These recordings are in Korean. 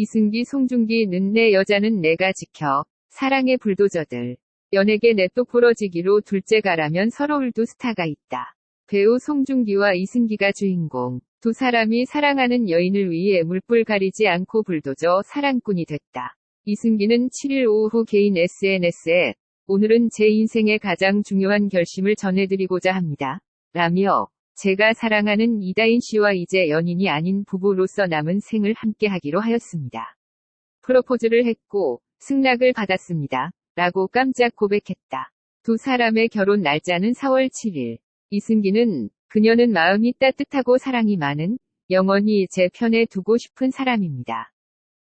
이승기 송중기 는 내 여자는 내가 지켜. 사랑의 불도저들. 연예계 냅독 부러지기로 둘째 가라면 서러울도 스타가 있다. 배우 송중기와 이승기가 주인공. 두 사람이 사랑하는 여인을 위해 물불 가리지 않고 불도저 사랑꾼이 됐다. 이승기는 7일 오후 개인 SNS에 오늘은 제 인생의 가장 중요한 결심을 전해드리고자 합니다. 라며 제가 사랑하는 이다인 씨와 이제 연인이 아닌 부부로서 남은 생을 함께 하기로 하였습니다. 프로포즈를 했고 승낙을 받았습니다. 라고 깜짝 고백했다. 두 사람의 결혼 날짜는 4월 7일. 이승기는 그녀는 마음이 따뜻하고 사랑이 많은 영원히 제 편에 두고 싶은 사람입니다.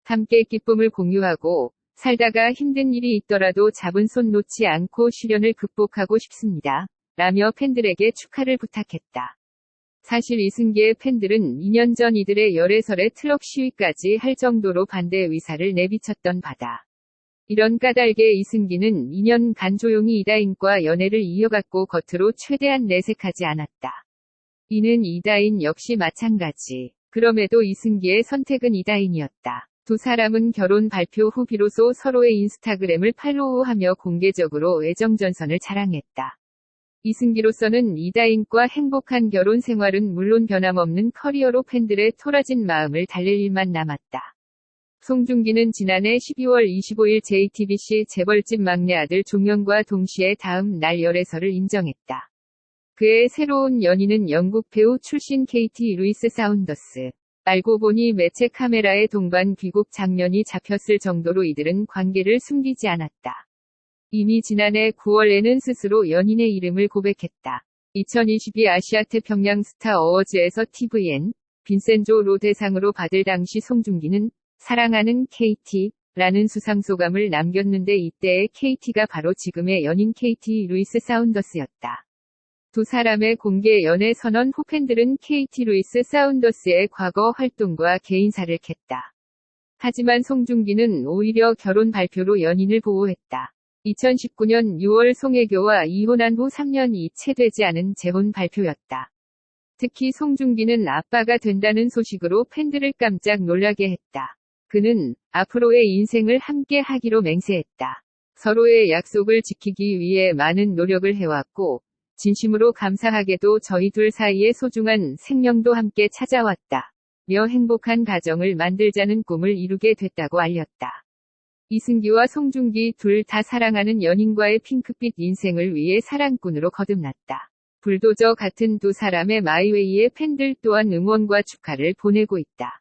함께 기쁨을 공유하고 살다가 힘든 일이 있더라도 잡은 손 놓지 않고 시련을 극복하고 싶습니다. 라며 팬들에게 축하를 부탁했다. 사실 이승기의 팬들은 2년 전 이들의 열애설에 트럭 시위까지 할 정도로 반대 의사를 내비쳤던 바다. 이런 까닭에 이승기는 2년간 조용히 이다인과 연애를 이어갔고 겉으로 최대한 내색하지 않았다. 이는 이다인 역시 마찬가지. 그럼에도 이승기의 선택은 이다인이었다. 두 사람은 결혼 발표 후 비로소 서로의 인스타그램을 팔로우하며 공개적으로 애정전선을 자랑했다. 이승기로서는 이다인과 행복한 결혼 생활은 물론 변함없는 커리어로 팬들의 토라진 마음을 달랠 일만 남았다. 송중기는 지난해 12월 25일 JTBC 재벌집 막내 아들 종영과 동시에 다음 날 열애설을 인정했다. 그의 새로운 연인은 영국 배우 출신 KT 루이스 사운더스. 알고 보니 매체 카메라에 동반 귀국 장면이 잡혔을 정도로 이들은 관계를 숨기지 않았다. 이미 지난해 9월에는 스스로 연인의 이름을 고백했다. 2022 아시아 태평양 스타 어워즈에서 TVN 빈센조 로 대상으로 받을 당시 송중기는 사랑하는 KT 라는 수상소감을 남겼는데 이때의 KT가 바로 지금의 연인 KT 루이스 사운더스였다. 두 사람의 공개 연애 선언 후 팬들은 KT 루이스 사운더스의 과거 활동과 개인사를 캤다. 하지만 송중기는 오히려 결혼 발표로 연인을 보호했다. 2019년 6월 송혜교와 이혼한 후 3년이 채 되지 않은 재혼 발표였다. 특히 송중기는 아빠가 된다는 소식으로 팬들을 깜짝 놀라게 했다. 그는 앞으로의 인생을 함께 하기로 맹세했다. 서로의 약속을 지키기 위해 많은 노력을 해왔고, 진심으로 감사하게도 저희 둘 사이의 소중한 생명도 함께 찾아왔다. 며 행복한 가정을 만들자는 꿈을 이루게 됐다고 알렸다. 이승기와 송중기 둘 다 사랑하는 연인과의 핑크빛 인생을 위해 사랑꾼으로 거듭났다. 불도저 같은 두 사람의 마이웨이의 팬들 또한 응원과 축하를 보내고 있다.